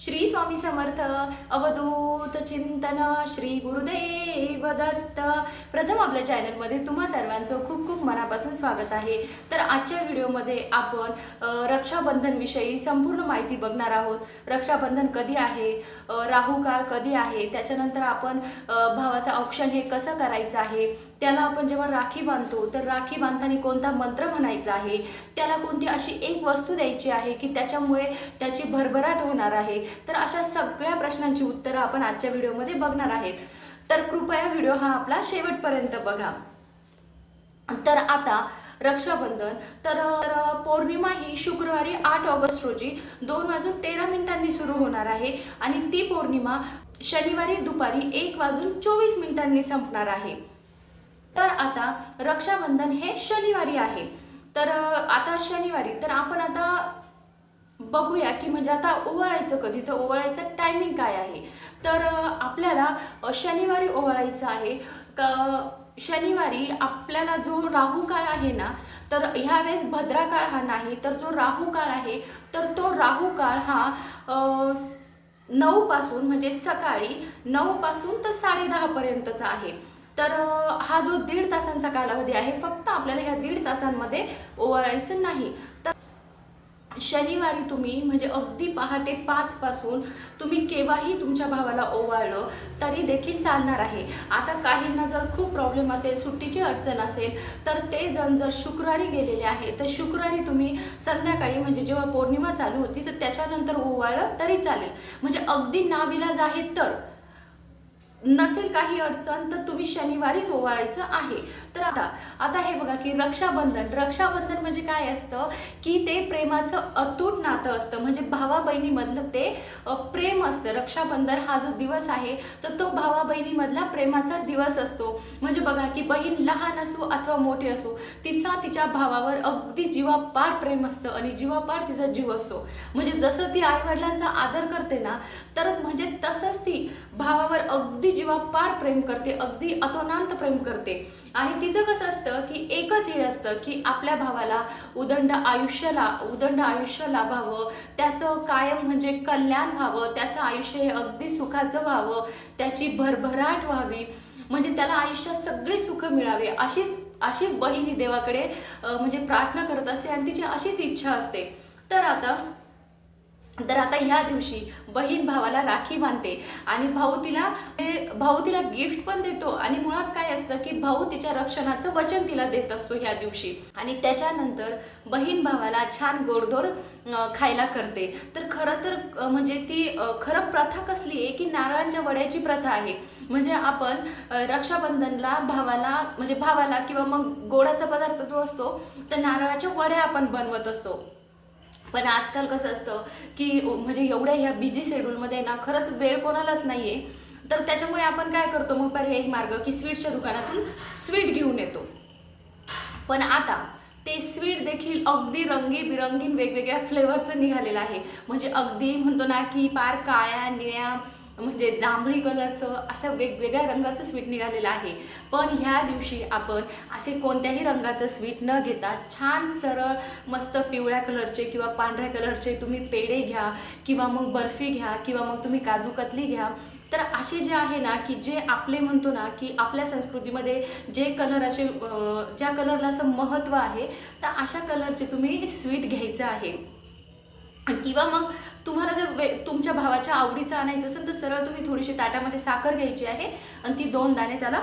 श्री स्वामी समर्थ अवधूत चिंतन श्री गुरुदेव दत्त. प्रथम आपल्या चॅनलमध्ये तुम्हा सर्वांचं खूप खूप मनापासून स्वागत आहे. तर आजच्या व्हिडिओमध्ये आपण रक्षाबंधनविषयी संपूर्ण माहिती बघणार आहोत. रक्षाबंधन कधी आहे? राहू काळ कधी आहे? त्याच्यानंतर आपण भावाचं औक्षण हे कसं करायचं आहे? त्याला आपण जेव्हा राखी बांधतो तर राखी बांधताना कोणता मंत्र म्हणायचा आहे? त्याला कोणती अशी एक वस्तू द्यायची आहे की त्याच्यामुळे त्याची भरभराट होणार आहे? तर अशा सगळ्या प्रश्नांची उत्तरं आपण आजच्या व्हिडिओमध्ये बघणार आहेत. तर कृपया व्हिडिओ हा आपला शेवटपर्यंत बघा. तर आता रक्षाबंधन तर पौर्णिमा ही शुक्रवारी आठ ऑगस्ट रोजी दोन वाजून तेरा मिनिटांनी सुरू होणार आहे आणि ती पौर्णिमा शनिवारी दुपारी एक वाजून चोवीस मिनिटांनी संपणार आहे. आता रक्षाबंधन हे शनिवारी आहे. तर आता शनिवारी तर आपण आता बघूया की म्हणजे आता ओवाळायचं कधी? तर ओवाळायचं टायमिंग काय आहे? तर आपल्याला शनिवारी ओवाळायचं आहे. क शनिवारी आपल्याला जो राहू काळ आहे ना तर ह्यावेळेस भद्रा काळ हा नाही. तर जो राहू काळ आहे तर तो राहू काळ हा नऊपासून नऊ पासून म्हणजे सकाळी नऊ पासून तर साडेदहापर्यंतचा आहे. तर हा जो दीड तासांचा कालावधी आहे फक्त आपल्याला ह्या दीड तासांमध्ये ओवाळायचं नाही. तर शनिवारी तुम्ही म्हणजे अगदी पहाटे पाचपासून तुम्ही केव्हाही तुमच्या भावाला ओवाळलं तरी देखील चालणार आहे. आता काहींना जर खूप प्रॉब्लेम असेल सुट्टीची अडचण असेल तर ते जण जर शुक्रवारी गेलेले आहे तर शुक्रवारी तुम्ही संध्याकाळी म्हणजे जेव्हा पौर्णिमा चालू होती तर त्याच्यानंतर ओवाळलं तरी चालेल. म्हणजे अगदी नाविलाज आहे तर. नसेल काही अडचण तर तुम्ही शनिवारीच ओवाळायचं आहे. तर आता आता हे बघा की रक्षाबंधन रक्षाबंधन म्हणजे काय असतं की ते प्रेमाचं अतूट नातं असतं. म्हणजे भावा बहिणीमधलं ते प्रेम असतं. रक्षाबंधन हा जो दिवस आहे तर तो भावा बहिणीमधला प्रेमाचा दिवस असतो. म्हणजे बघा की बहीण लहान असो अथवा मोठी असो तिचा तिच्या भावावर अगदी जीवापाड प्रेम असतं आणि जीवापाड तिचा जीव असतो. म्हणजे जसं ती आईवडिलांचा आदर करते ना तर म्हणजे तसंच ती भावावर अगदी जीवापाड प्रेम करते अगदी अतोनांत प्रेम करते. आणि तिचं कसं असतं की एकच हे असतं की आपल्या भावाला उदंड आयुष्याला उदंड आयुष्य लाभावं त्याचं कायम म्हणजे कल्याण व्हावं त्याचं आयुष्य हे अगदी सुखाचं व्हावं त्याची भरभराट व्हावी. म्हणजे त्याला आयुष्यात सगळे सुख मिळावे अशीच अशी बहिणी देवाकडे म्हणजे प्रार्थना करत असते आणि तिची अशीच इच्छा असते. तर आता तर आता ह्या दिवशी बहीण भावाला राखी बांधते आणि भाऊ तिला ते- भाऊ तिला गिफ्ट पण देतो. आणि मुळात काय असतं की भाऊ तिच्या रक्षणाचं वचन तिला देत असतो ह्या दिवशी. आणि त्याच्यानंतर बहीण भावाला छान गोडधोड खायला करते. तर खरं तर म्हणजे ती खरं प्रथा कसली आहे की नारळांच्या वड्याची प्रथा आहे. म्हणजे आपण रक्षाबंधनला भावाला म्हणजे भावाला किंवा मग गोडाचा पदार्थ जो असतो तर नारळाच्या वड्या आपण बनवत असतो. पण आजकाल कसं असतं की म्हणजे एवढ्या ह्या बिझी शेड्यूलमध्ये ना खरंच वेळ कोणालाच नाही आहे तर त्याच्यामुळे आपण काय करतो मग पर्यायी मार्ग की स्वीटच्या दुकानातून स्वीट घेऊन येतो. पण आता ते स्वीट देखील अगदी रंगीबिरंगीन वेगवेगळ्या फ्लेवरचं निघालेलं आहे. म्हणजे अगदी म्हणतो ना की पार काळ्या निळ्या म्हणजे जांभळी कलरचं असं वेगवेगळ्या रंगाचं स्वीट निघालेलं आहे. पण ह्या दिवशी आपण असे कोणत्याही रंगाचं स्वीट न घेता छान सरळ मस्त पिवळ्या कलरचे किंवा पांढऱ्या कलरचे तुम्ही पेढे घ्या किंवा मग बर्फी घ्या किंवा मग तुम्ही काजू कतली घ्या. तर असे जे आहे ना की जे आपले म्हणतो ना की आपल्या संस्कृतीमध्ये जे कलर असे ज्या कलरला असं महत्त्व आहे तर अशा कलरचे तुम्ही स्वीट घ्यायचं आहे. किंवा मग तुम्हाला जर वे तुमच्या भावाच्या आवडीचं आणायचं असेल तर सरळ तुम्ही थोडीशी ताटामध्ये साखर घ्यायची आहे आणि ती दोन दाणे त्याला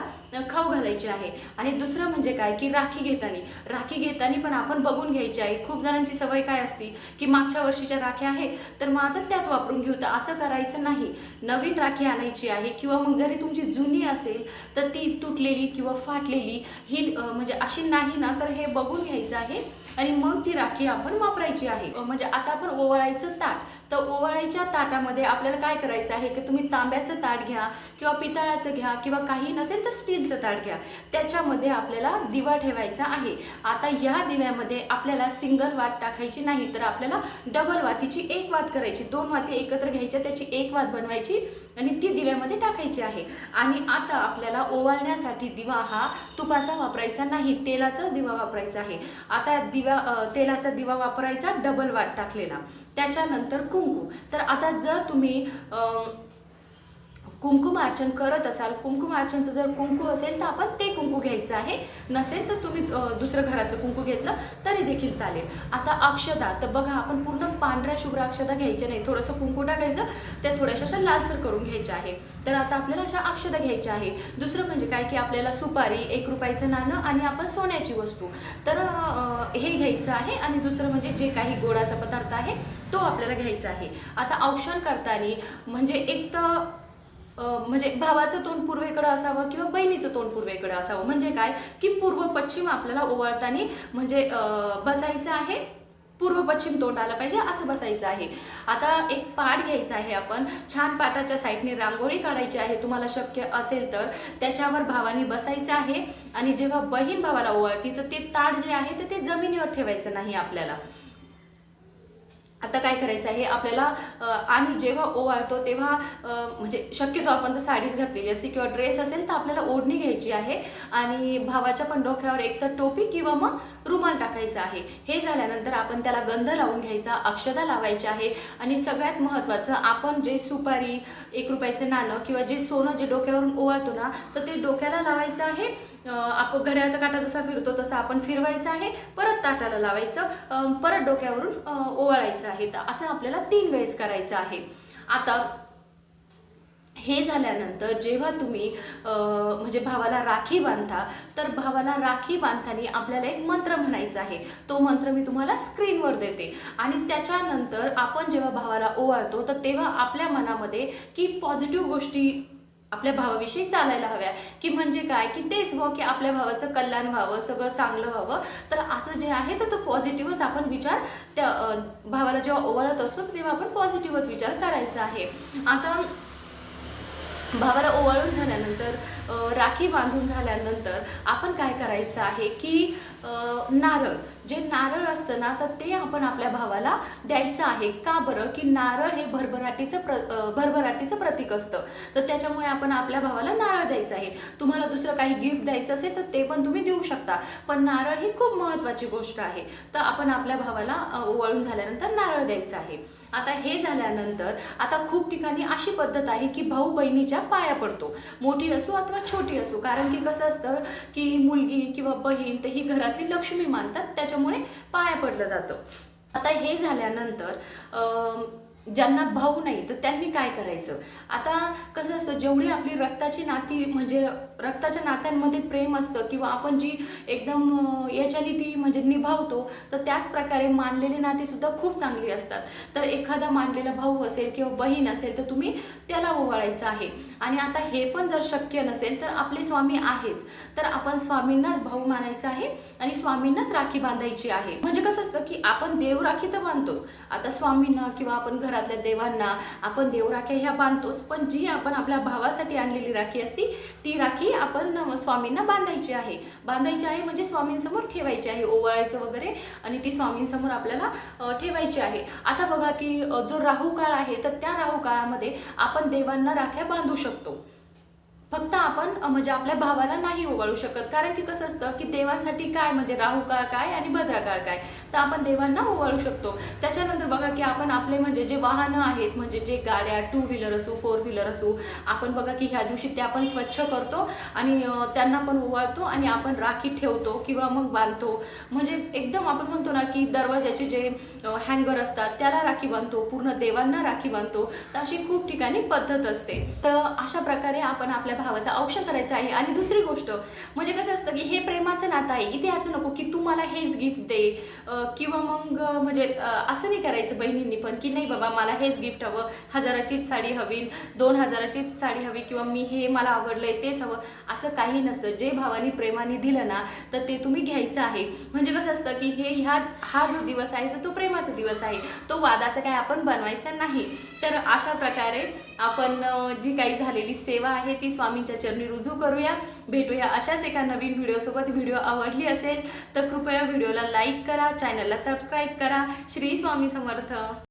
खाऊ घालायची आहे. आणि दुसरं म्हणजे काय की राखी घेताना. राखी घेताना पण आपण बघून घ्यायची आहे. खूप जणांची सवय काय असती की मागच्या वर्षीच्या राख्या आहे तर मग आता त्याच वापरून घेऊ. तर असं करायचं नाही. नवीन राखी आणायची आहे किंवा मग जरी तुमची जुनी असेल तर ती तुटलेली किंवा फाटलेली ही म्हणजे अशी नाही ना तर हे बघून घ्यायचं आहे. आणि मग ती राखी आपण वापरायची आहे. म्हणजे आता आपण ओवाळायचं ताट. तर ओवाळायच्या ताटामध्ये आपल्याला काय करायचं आहे की तुम्ही तांब्याचं ताट घ्या किंवा पितळाचं घ्या किंवा काही नसेल तर स्टीलचं ताट घ्या. त्याच्यामध्ये आपल्याला दिवा ठेवायचा आहे. आता या दिव्यामध्ये आपल्याला सिंगल वात टाकायची नाही तर आपल्याला डबल वातीची एक वात करायची. दोन वाती एकत्र घ्यायच्या त्याची एक वात बनवायची. आणि ती दिव्यामध्ये टाकायची आहे. आणि आता आपल्याला ओवाळण्यासाठी दिवा हा तुपाचा वापरायचा नाही तेलाचा दिवा वापरायचा आहे. आता दिवा तेलाचा दिवा वापरायचा डबल वाट टाकलेला. त्याच्यानंतर कुंकू. तर आता जर तुम्ही कुंकुम अर्चन करत असाल कुंकुम अर्चनचं जर कुंकू असेल तर आपण ते कुंकू घ्यायचं आहे. नसेल तर तुम्ही दुसरं घरातलं कुंकू घेतलं तरी देखील चालेल. आता अक्षदा तर बघा आपण पूर्ण पांढऱ्या शुभ्र अक्षदा घ्यायच्या नाही. थोडंसं कुंकू टाकायचं त्या थोड्याशा अशा लालसर करून घ्यायच्या आहे. तर आता आपल्याला अशा अक्षदा घ्यायच्या आहे. दुसरं म्हणजे काय की आपल्याला सुपारी एक रुपयाचं नाणं आणि आपण सोन्याची वस्तू. तर हे घ्यायचं आहे आणि दुसरं म्हणजे जे काही गोडाचा पदार्थ आहे तो आपल्याला घ्यायचा आहे. आता औषण करताना म्हणजे एक तर म्हणजे भावाचं तोंड पूर्वेकडे असावं किंवा बहिणीचं तोंड पूर्वेकडे असावं. म्हणजे काय? की पूर्व पश्चिम आपल्याला ओवाळताना म्हणजे बसायचं आहे पूर्व पश्चिम तोंड आलं पाहिजे असं बसायचं आहे. आता एक पाट घ्यायचा आहे आपण. छान पाटाच्या साईडने रांगोळी काढायची आहे. तुम्हाला शक्य असेल तर त्याच्यावर भावाने बसायचं आहे. आणि जेव्हा बहीण भावाला ओवाळती तर ते ताट जे आहे तर ते जमिनीवर ठेवायचं नाही आपल्याला. आता काय करायचं आहे? आपल्याला आणि जेव्हा ओवाळतो तेव्हा म्हणजे शक्यतो आपण तर साडीच घातलेली असते किंवा ड्रेस असेल तर आपल्याला ओढणी घ्यायची आहे आणि भावाच्या पण डोक्यावर एकतर टोपी किंवा मग रुमाल टाकायचा आहे. हे झाल्यानंतर आपण त्याला गंध लावून घ्यायचा अक्षदा लावायची आहे आणि सगळ्यात महत्त्वाचं आपण जे सुपारी एक रुपयाचं नाणं किंवा जे सोनं जे डोक्यावरून ओवाळतो ना तर ते डोक्याला लावायचं आहे आपण घड्याळाचा काटा जसा फिरतो तसा आपण फिरवायचं आहे परत ताटाला लावायचं परत डोक्यावरून ओवाळायचं आहे. तर असं आपल्याला तीन वेळेस करायचं आहे. आता हे झाल्यानंतर जेव्हा तुम्ही म्हणजे भावाला राखी बांधता तर भावाला राखी बांधताना आपल्याला एक मंत्र म्हणायचा आहे. तो मंत्र मी तुम्हाला स्क्रीनवर देते. आणि त्याच्यानंतर आपण जेव्हा भावाला ओवाळतो तर तेव्हा आपल्या मनामध्ये की पॉझिटिव्ह गोष्टी आपल्या भावाविषयी चालायला हव्या. की म्हणजे काय? की तेच व्हावं की आपल्या भावाचं कल्याण व्हावं सगळं चांगलं व्हावं. तर असं जे आहे तर तो पॉझिटिव्हच आपण विचार त्या भावाला जेव्हा ओवाळत असतो तेव्हा आपण पॉझिटिव्हच विचार करायचा आहे. आता भावाला ओवाळून झाल्यानंतर राखी बांधून झाल्यानंतर आपण काय करायचं आहे की नारळ. जे नारळ असतं ना तर ते आपण आपल्या भावाला द्यायचं आहे. का बरं? की नारळ हे भरभराटीचं प्र भरभराटीचं प्रतीक असतं. तर त्याच्यामुळे आपण आपल्या भावाला नारळ द्यायचं आहे. तुम्हाला दुसरं काही गिफ्ट द्यायचं असेल तर ते पण तुम्ही देऊ शकता. पण नारळ ही खूप महत्त्वाची गोष्ट आहे. तर आपण आपल्या भावाला वळून झाल्यानंतर नारळ द्यायचं आहे. आता हे झाल्यानंतर आता खूप ठिकाणी अशी पद्धत आहे की भाऊ बहिणीच्या पाया पडतो. मोठी असो अथवा छोटी असो. कारण की कसं असतं की मुलगी किंवा बहीण तर ही घरातली लक्ष्मी मानतात त्याच्यामुळे पाया पडलं जातं. आता हे झाल्यानंतर अं, ज्यांना भाऊ नाही तर त्यांनी काय करायचं? आता कसं असतं जेवढी आपली रक्ताची नाती म्हणजे रक्ताच्या नात्यांमध्ये प्रेम असतं किंवा आपण जी एकदम याच्याने ती म्हणजे निभावतो तर त्याच प्रकारे मानलेली नाती सुद्धा खूप चांगली असतात. तर एखादा मानलेला भाऊ असेल किंवा बहीण असेल तर तुम्ही त्याला ओवाळायचं आहे. आणि आता हे पण जर शक्य नसेल तर आपले स्वामी आहेच. तर आपण स्वामींनाच भाऊ मानायचं आहे आणि स्वामींनाच राखी बांधायची आहे. म्हणजे कसं असतं की आपण देव राखी तर बांधतोच. आता स्वामींना किंवा आपण घरातल्या देवांना आपण देवराख्या ह्या बांधतोच. पण जी आपण आपल्या भावासाठी आणलेली राखी असती ती राखी आपण स्वामींना बांधायची आहे. बांधायची आहे म्हणजे स्वामींसमोर ठेवायची आहे ओवाळायचं वगैरे आणि ती स्वामींसमोर आपल्याला ठेवायची आहे. आता बघा की जो राहू काळ आहे तर त्या राहू काळामध्ये आपण देवांना राख्या बांधू शकतो. फक्त आपण म्हणजे आपल्या भावाला नाही ओवाळू शकत. कारण की कसं असतं की देवांसाठी काय म्हणजे राहुकाळ काय आणि भद्राकार काय? तर आपण देवांना ओवाळू शकतो. त्याच्यानंतर बघा की आपण आपले म्हणजे जे वाहनं आहेत म्हणजे जे गाड्या टू व्हीलर असू फोर व्हीलर असू आपण बघा की ह्या दिवशी ते आपण स्वच्छ करतो आणि त्यांना पण ओवाळतो आणि आपण राखी ठेवतो किंवा मग बांधतो. म्हणजे एकदम आपण म्हणतो ना की दरवाजाचे जे हँगर असतात त्याला राखी बांधतो पूर्ण देवांना राखी बांधतो. तर अशी खूप ठिकाणी पद्धत असते. तर अशा प्रकारे आपण आपल्या भावाचं औषध करायचं आहे. आणि दुसरी गोष्ट म्हणजे कसं असतं की हे प्रेमाचं नातं आहे. इथे असं नको की तू मला हेच गिफ्ट दे. किंवा मग म्हणजे असं नाही करायचं बहिणींनी पण की नाही बाबा मला हेच गिफ्ट हवं. हजाराचीच साडी हवी दोन हजाराचीच साडी हवी किंवा मी हे मला आवडलं आहे तेच हवं. असं काही नसतं. जे भावाने प्रेमाने दिलं ना तर ते तुम्ही घ्यायचं आहे. म्हणजे कसं असतं की हे ह्या हा जो दिवस आहे तर तो प्रेमाचा दिवस आहे. तो वादाचा काय आपण बनवायचा नाही. तर अशा प्रकारे आपण जी काही झालेली सेवा आहे ती स्वामी स्वामींच्या चरणी रुजू करूया. भेटूया अशाच एका नवीन व्हिडिओसोबत. व्हिडिओ आवडली असेल तर कृपया व्हिडिओला लाईक करा चॅनलला सबस्क्राईब करा. श्री स्वामी समर्थ.